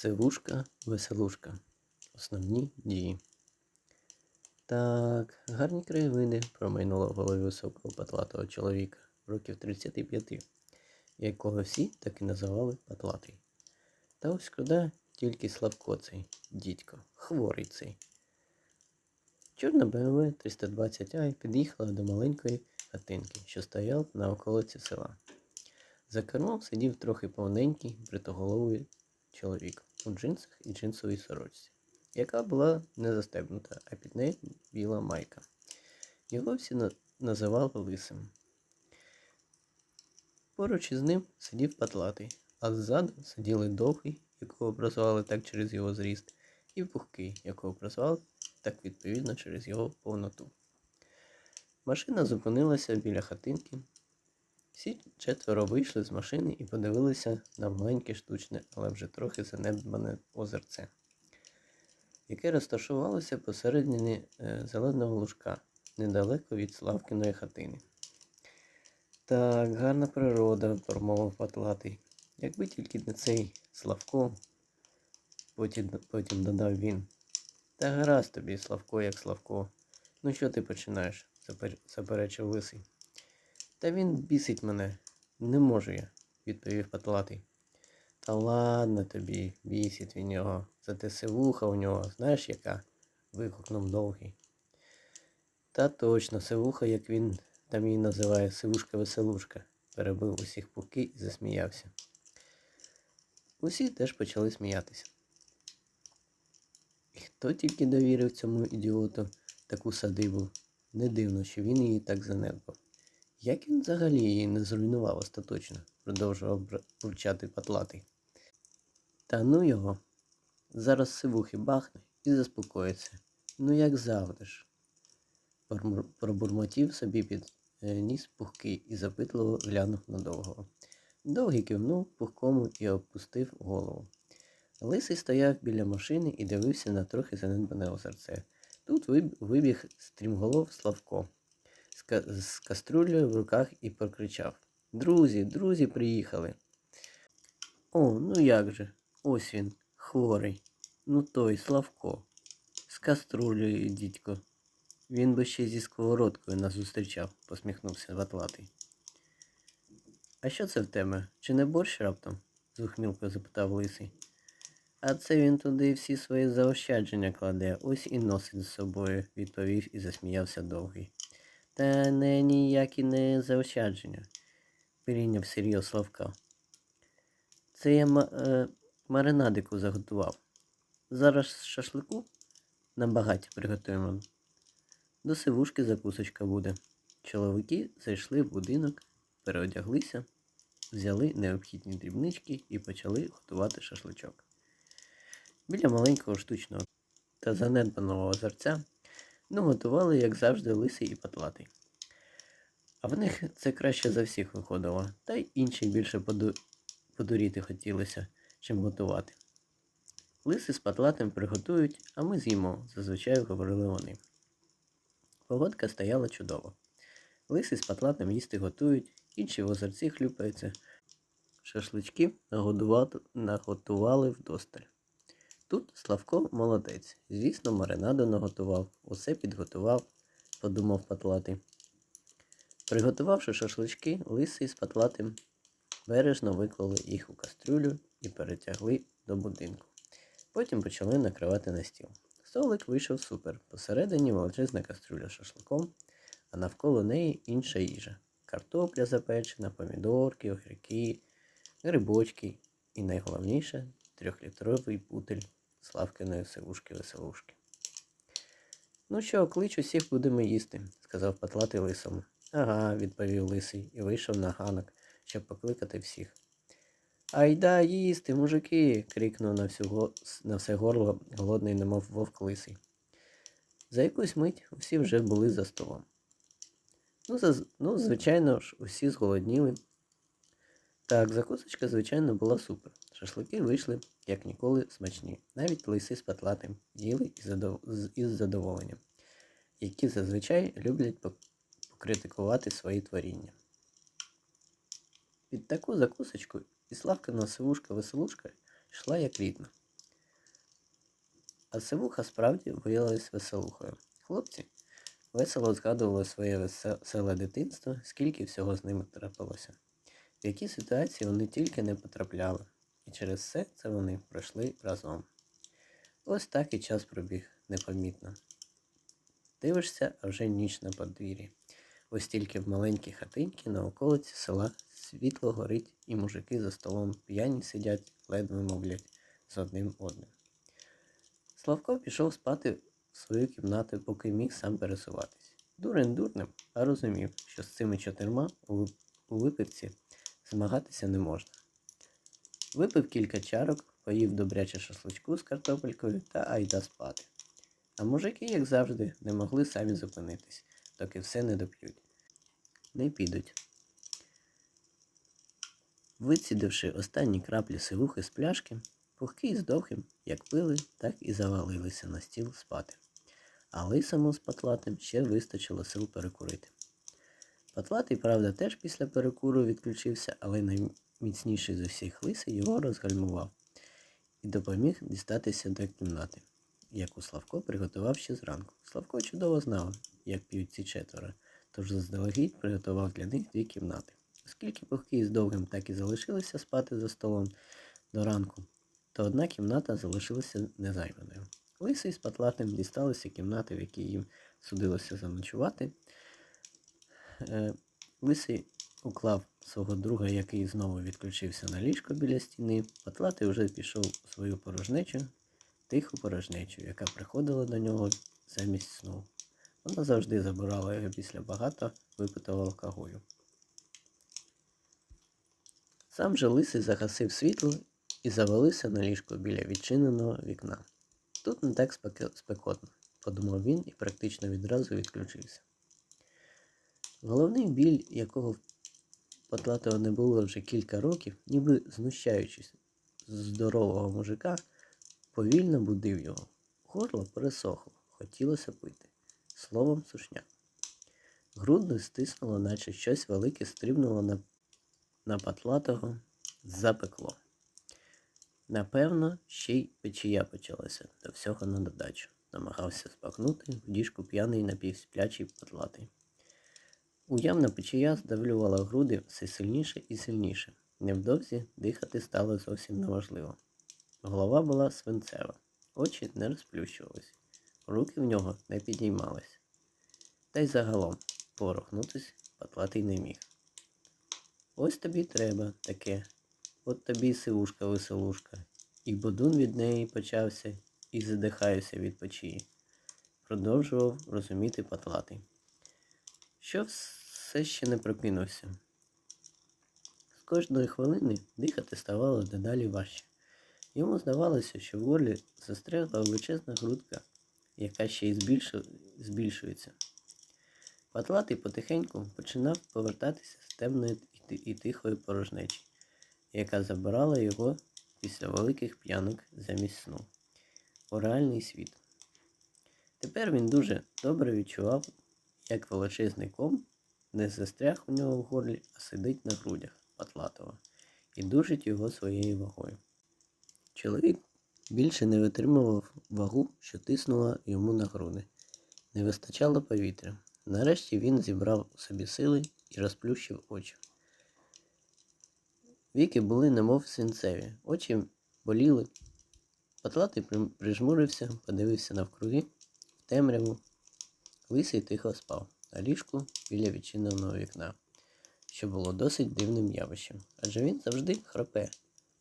Сивушка, веселушка. Основні дії. Так, гарні краєвиди промайнуло в голові високого патлатого чоловіка, років 35, якого всі так і називали патлатий. Та ось куди тільки Славко цей, дідько, хворий цей. Чорна БМВ 320i під'їхала до маленької хатинки, що стояла на околиці села. За кермом сидів трохи повненький, бритоголовий чоловік у джинсах і джинсовій сорочці, яка була не застебнута, а під нею біла майка. Його всі називали лисим. Поруч із ним сидів патлатий, а ззаду сиділи довгий, якого прозвали так через його зріст, і пухкий, якого прозвали так відповідно через його повноту. Машина зупинилася біля хатинки. Всі четверо вийшли з машини і подивилися на маленьке штучне, але вже трохи занедбане озерце, яке розташувалося посередині е, зеленого лужка, недалеко від Славкиної хатини. Так, гарна природа, промовив Патлатий. Якби тільки не цей Славко, потім, потім додав він. Та гаразд тобі, Славко, як Славко. Ну що ти починаєш? заперечив лисий. Та він бісить мене. Не можу я, відповів Патлатий. Та ладно тобі, бісить він його. Зате сивуха у нього, знаєш яка? вигукнув довгий. Та точно, сивуха, як він там її називає, сивушка-веселушка, перебив усіх пуки і засміявся. Усі теж почали сміятися. І хто тільки довірив цьому ідіоту таку садибу, не дивно, що він її так занедбав. Як він взагалі її не зруйнував остаточно, продовжував бурчати патлатий. Та ну його. Зараз сивухи бахне і заспокоїться. Ну як завжди ж. Пробурмотів собі під е, ніс пухкий і запитливо глянув на довгого. Довгий кивнув пухкому і опустив голову. Лисий стояв біля машини і дивився на трохи занедбане озерце. Тут вибіг стрімголов Славко з, ка- з каструлею в руках і прокричав: Друзі, друзі, приїхали. О, ну як же, ось він, хворий. Ну той Славко. З каструлею, дідько. Він би ще зі сковородкою нас зустрічав, посміхнувся Ватлатий. А що це в тебе? Чи не борщ раптом? з ухмілкою запитав лисий. А це він туди всі свої заощадження кладе, ось і носить з собою, відповів і засміявся довгий. Та не ніякі не заощадження, перейняв серйоз Славка. Це я е, маринадику заготував. Зараз шашлику на багаті приготуємо. До сивушки закусочка буде. Чоловіки зайшли в будинок, переодяглися, взяли необхідні дрібнички і почали готувати шашличок. Біля маленького штучного та занедбаного озерця ну, готували, як завжди, лисий і патлатий. А в них це краще за всіх виходило, та й інші більше поду... подуріти хотілося, чим готувати. Лиси з патлатим приготують, а ми з'їмо, зазвичай говорили вони. Погодка стояла чудово. Лиси з патлатим їсти готують, інші в озерці хлюпаються. Шашлички наготували вдосталь. Тут Славко молодець. Звісно, маринаду наготував, усе підготував, подумав патлатий. Приготувавши шашлички, лисий з патлатим бережно виклали їх у кастрюлю і перетягли до будинку. Потім почали накривати на стіл. Столик вийшов супер. Посередині величезна кастрюля з шашликом, а навколо неї інша їжа. Картопля запечена, помідорки, огірки, грибочки і найголовніше трьохлітровий бутиль Славкиної сивушки-веселушки. Ну що, клич усіх будемо їсти, сказав Патлатий лисому. Ага, відповів лисий і вийшов на ганок, щоб покликати всіх. Айда їсти, мужики. крикнув на, всю, на все горло голодний, немов вовк лисий. За якусь мить усі вже були за столом. Ну, за, ну, звичайно ж, усі зголодніли. Так, закусочка, звичайно, була супер. Шашлики вийшли, як ніколи, смачні. Навіть лиси з патлатим їли із, задоволенням, які зазвичай люблять покритикувати свої творіння. Під таку закусочку і Славкина сивушка-веселушка йшла як рідна. А сивуха справді виявилась веселухою. Хлопці весело згадували своє веселе дитинство, скільки всього з ними трапилося. В які ситуації вони тільки не потрапляли, і через все це вони пройшли разом. Ось так і час пробіг непомітно. Дивишся, а вже ніч на подвір'ї. Ось тільки в маленькій хатинці на околиці села світло горить, і мужики за столом п'яні сидять, ледве мовлять з одним одним. Славко пішов спати в свою кімнату, поки міг сам пересуватись. Дурень дурним, а розумів, що з цими чотирма у випивці змагатися не можна. Випив кілька чарок, поїв добряче шашличку з картопелькою та айда спати. А мужики, як завжди, не могли самі зупинитись, доки все не доп'ють. Не підуть. Вицідивши останні краплі сивухи з пляшки, пухкі з довгим, як пили, так і завалилися на стіл спати. А лисому з патлатим ще вистачило сил перекурити. Патлатий, правда, теж після перекуру відключився, але найміцніший з усіх лисий його розгальмував і допоміг дістатися до кімнати, яку Славко приготував ще зранку. Славко чудово знав, як п'ють ці четверо, тож заздалегідь приготував для них дві кімнати. Оскільки пухкі з довгим так і залишилися спати за столом до ранку, то одна кімната залишилася незайманою. Лисий з патлатим дісталися кімнати, в якій їм судилося заночувати. Е, Лисий уклав свого друга, який знову відключився на ліжко біля стіни. Патлатий вже пішов у свою порожнечу, тиху порожнечу, яка приходила до нього замість сну. Вона завжди забирала його після багато випитого алкоголю. Сам же лисий загасив світло і завалився на ліжко біля відчиненого вікна. Тут не так спекотно, подумав він і практично відразу відключився. Головний біль, якого в Патлатого не було вже кілька років, ніби знущаючись з здорового мужика, повільно будив його. Горло пересохло, хотілося пити. Словом, сушня. Грудно стиснуло, наче щось велике стрибнуло на, на патлатого, запекло. Напевно, ще й печія почалася до всього на додачу. Намагався спакнути в діжку п'яний напівсплячий патлатий. Уявна печія здавлювала груди все сильніше і сильніше. Невдовзі дихати стало зовсім неможливо. Голова була свинцева, очі не розплющувались, руки в нього не підіймались. Та й загалом порохнутись патлатий не міг. Ось тобі треба таке. От тобі сивушка веселушка. І бодун від неї почався, і задихаюся від печії. Продовжував розуміти патлатий що все ще не прокинувся. З кожної хвилини дихати ставало дедалі важче. Йому здавалося, що в горлі застрягла величезна грудка, яка ще й збільшу... збільшується. Патлатий потихеньку починав повертатися з темної і тихої порожнечі, яка забирала його після великих п'янок замість сну у реальний світ. Тепер він дуже добре відчував як величезний ком не застряг у нього в горлі, а сидить на грудях Патлатова і душить його своєю вагою. Чоловік більше не витримував вагу, що тиснула йому на груди. Не вистачало повітря. Нарешті він зібрав у собі сили і розплющив очі. Віки були немов свинцеві, очі боліли. Патлатий прижмурився, подивився навкруги, в темряву, Лисий тихо спав на ліжку біля відчиненого вікна, що було досить дивним явищем, адже він завжди храпе,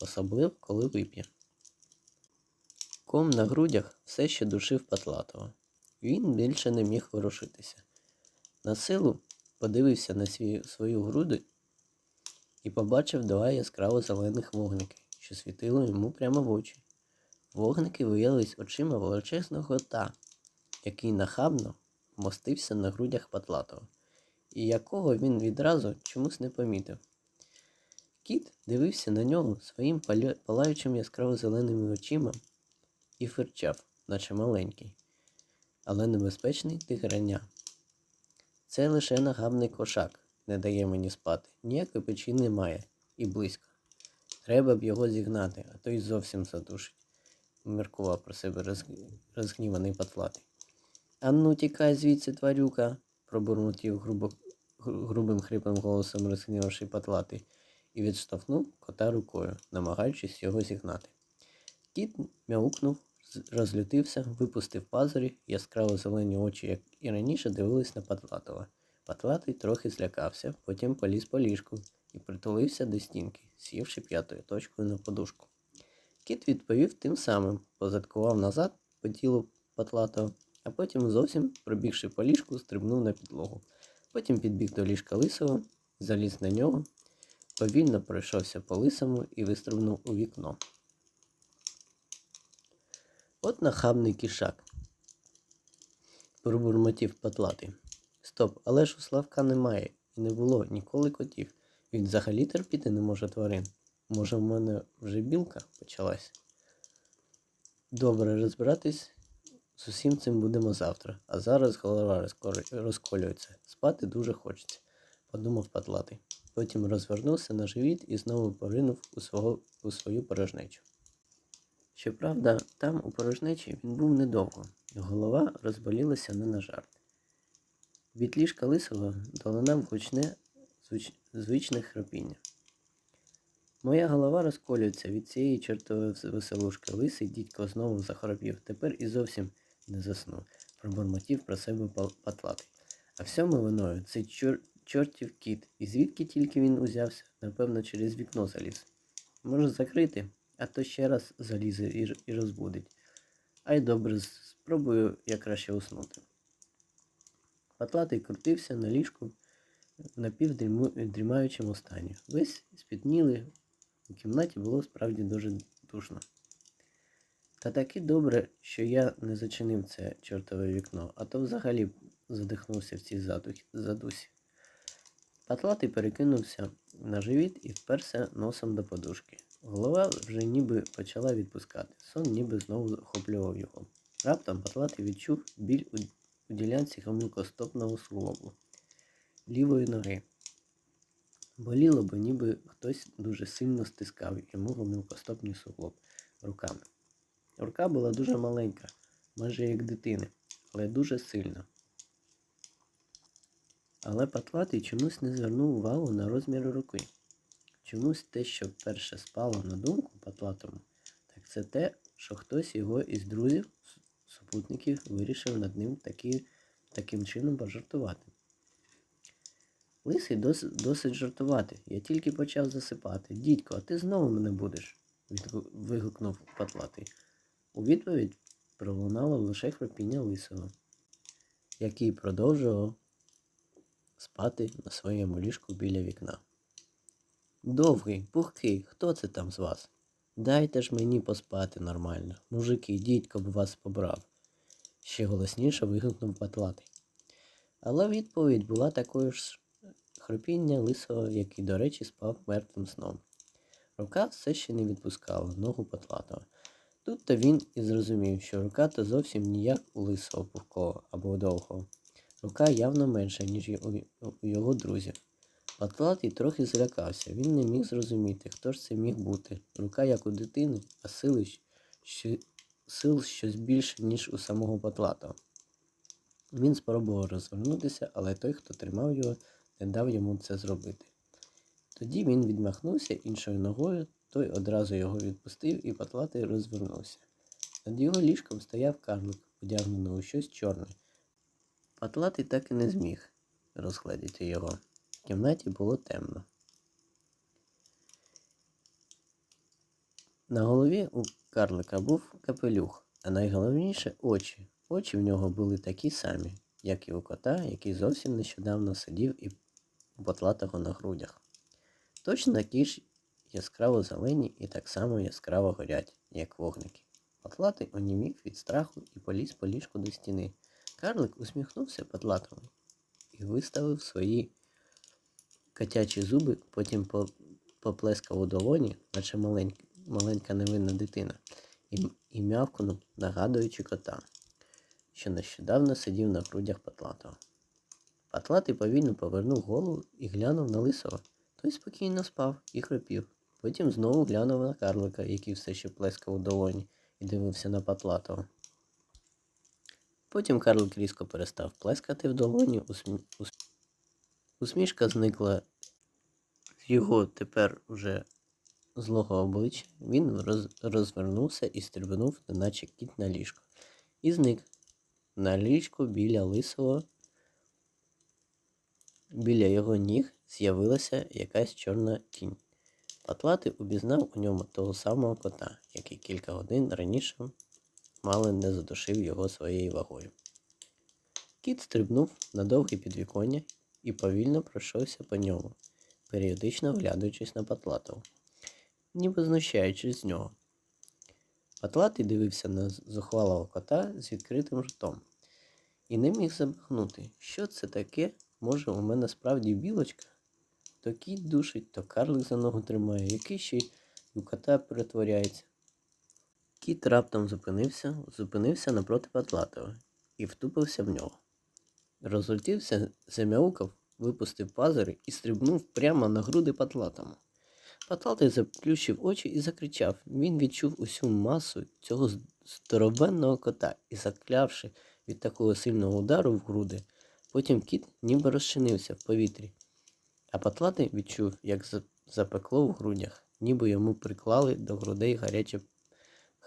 особливо коли вип'є. Ком на грудях все ще душив Патлатого. Він більше не міг ворушитися. На силу подивився на свій, свою груди і побачив два яскраво зелених вогники, що світили йому прямо в очі. Вогники виявились очима величезного кота, який нахабно мостився на грудях Патлатого, і якого він відразу чомусь не помітив. Кіт дивився на нього своїм палаючим яскраво зеленими очима і фирчав, наче маленький, але небезпечний тигреня. Це лише нагабний кошак, не дає мені спати, ніякої печі немає і близько. Треба б його зігнати, а то й зовсім задушить. міркував про себе розг- розгніваний патлатий. Ану, тікай звідси, тварюка, пробурмотів грубо, грубим хрипним голосом розгнівавши патлатий, і відштовхнув кота рукою, намагаючись його зігнати. Кіт мяукнув, розлютився, випустив пазурі, яскраво зелені очі, як і раніше, дивились на Патлатова. Патлатий трохи злякався, потім поліз по ліжку і притулився до стінки, сівши п'ятою точкою на подушку. Кіт відповів тим самим, позадкував назад по тілу Патлатого, а потім зовсім, пробігши по ліжку, стрибнув на підлогу. Потім підбіг до ліжка лисого, заліз на нього, повільно пройшовся по лисому і вистрибнув у вікно. От нахабний кішак. Пробурмотів патлатий. Стоп, але ж у Славка немає і не було ніколи котів. Він взагалі терпіти не може тварин. Може, в мене вже білка почалась? Добре, розбиратись з усім цим будемо завтра, а зараз голова розколюється. Спати дуже хочеться, подумав патлатий. Потім розвернувся на живіт і знову поринув у, свого, у свою порожнечу. Щоправда, там у порожнечі він був недовго. Голова розболілася не на жарт. Від ліжка лисого долинав гучне звич... звичне храпіння. Моя голова розколюється від цієї чортової веселушки. Лисий дідько знову захоропів. Тепер і зовсім не заснув. Пробормотів про себе патлатий. А всьому виною цей чор... чортів кіт. І звідки тільки він узявся? Напевно, через вікно заліз. Може закрити, а то ще раз залізе і, і розбудить. Ай добре, спробую я краще уснути. Патлатий крутився на ліжку в напівдрімаючому стані. Весь спітнілий, у кімнаті було справді дуже душно. Та таки добре, що я не зачинив це чортове вікно, а то взагалі задихнувся в цій задусі. Патлатий перекинувся на живіт і вперся носом до подушки. Голова вже ніби почала відпускати, сон ніби знову охоплював його. Раптом Патлатий відчув біль у ділянці гомілкостопного суглобу лівої ноги. Боліло, бо ніби хтось дуже сильно стискав йому гомілкостопний суглоб руками. Рука була дуже маленька, майже як дитини, але дуже сильна. Але Патлатий чомусь не звернув увагу на розміри руки. Чомусь те, що перше спало на думку Патлатому, так це те, що хтось його із друзів, супутників, вирішив над ним таки, таким чином пожартувати. Лисий дос, досить жартувати. Я тільки почав засипати. Дідько, а ти знову мене будеш? вигукнув Патлатий. У відповідь пролунало лише хропіння лисого, який продовжував спати на своєму ліжку біля вікна. Довгий, пухкий, хто це там з вас? Дайте ж мені поспати нормально. Мужики, дідько б вас побрав. Ще голосніше вигукнув Патлатий. Але відповідь була такою ж хропіння лисого, який, до речі, спав мертвим сном. Рука все ще не відпускала ногу Патлатого. Тут то він і зрозумів, що рука то зовсім ніяк у лисого пухкого або довгого. Рука явно менша, ніж у, його друзів. Патлатий трохи злякався, він не міг зрозуміти, хто ж це міг бути. Рука як у дитини, а сили, що, сил щось більше, ніж у самого Патлатого. Він спробував розвернутися, але той, хто тримав його, не дав йому це зробити. Тоді він відмахнувся іншою ногою, той одразу його відпустив і Патлатий розвернувся. Над його ліжком стояв карлик, одягнений у щось чорне. Патлатий так і не зміг розгледіти його. В кімнаті було темно. На голові у карлика був капелюх, а найголовніше очі. Очі в нього були такі самі, як і у кота, який зовсім нещодавно сидів і у потлатого на грудях. Точно такі ж яскраво зелені і так само яскраво горять, як вогники. Потлатий онімів від страху і поліз по ліжку до стіни. Карлик усміхнувся потлатому і виставив свої котячі зуби, потім поплескав у долоні, наче маленька, маленька невинна дитина, і, і м'явкнув, нагадуючи кота, що нещодавно сидів на грудях Патлатого. Патлатий повільно повернув голову і глянув на лисого. Той спокійно спав і хропів. Потім знову глянув на карлика, який все ще плескав у долоні, і дивився на Патлатого. Потім Карлик різко перестав плескати в долоні, усмі... усмішка зникла з його тепер уже злого обличчя. Він роз... розвернувся і стрибнув, неначе кіт на ліжко, і зник на ліжку біля лисого. Біля його ніг з'явилася якась чорна тінь. Патлатий упізнав у ньому того самого кота, який кілька годин раніше мало не задушив його своєю вагою. Кіт стрибнув на довге підвіконня і повільно пройшовся по ньому, періодично оглядуючись на Патлатого, ніби знущаючись з нього. Патлатий дивився на зухвалого кота з відкритим ртом і не міг забагнути, що це таке, може, у мене справді білочка? То кіт душить, то карлик за ногу тримає, який ще й у кота перетворяється. Кіт раптом зупинився, зупинився напроти Патлатого і втупився в нього. Розлетівся, замяукав, випустив пазури і стрибнув прямо на груди Патлатому. Патлатий заплющив очі і закричав. Він відчув усю масу цього здоровенного кота і, заклявши від такого сильного удару в груди, потім кіт ніби розчинився в повітрі. А Патлатий відчув, як запекло в грудях, ніби йому приклали до грудей гаряче,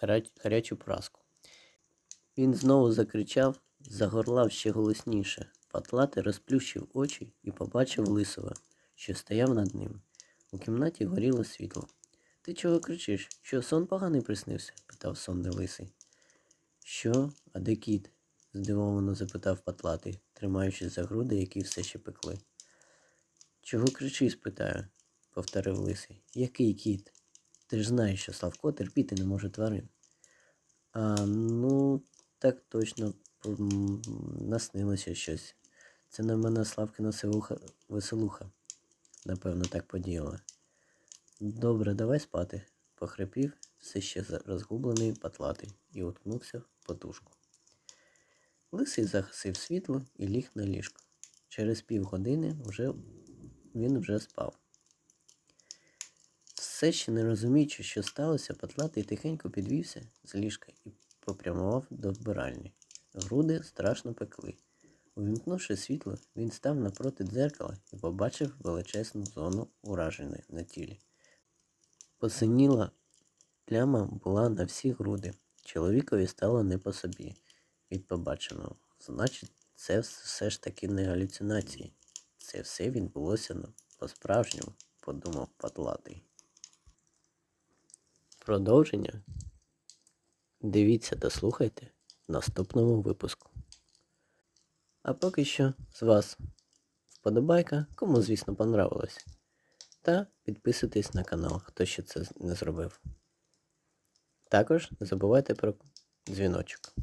гаря- гарячу праску. Він знову закричав, загорлав ще голосніше. Патлатий розплющив очі і побачив лисого, що стояв над ним. У кімнаті горіло світло. Ти чого кричиш? Що сон поганий приснився? питав сонний лисий. Що? А де кіт? здивовано запитав Патлатий, тримаючись за груди, які все ще пекли. Чого кричиш, питаю, повторив лисий. Який кіт? Ти ж знаєш, що Славко терпіти не може тварин. А, ну, так точно наснилося щось. Це на мене Славкина сивуха, веселуха. Напевно, так подіяла. Добре, давай спати, похрипів, все ще розгублений патлатий і уткнувся в подушку. Лисий загасив світло і ліг на ліжко. Через півгодини вже він вже спав. Все ще не розуміючи, що сталося, патлатий тихенько підвівся з ліжка і попрямував до вбиральні. Груди страшно пекли. Увімкнувши світло, він став напроти дзеркала і побачив величезну зону ураження на тілі. Посиніла пляма була на всі груди. Чоловікові стало не по собі від побаченого. Значить, це все ж таки не галюцинації. Це все відбулося по-справжньому, подумав Патлатий. Продовження. Дивіться та слухайте в наступному випуску. А поки що з вас вподобайка, кому, звісно, понравилось. Та підписуйтесь на канал, хто ще це не зробив. Також не забувайте про дзвіночок.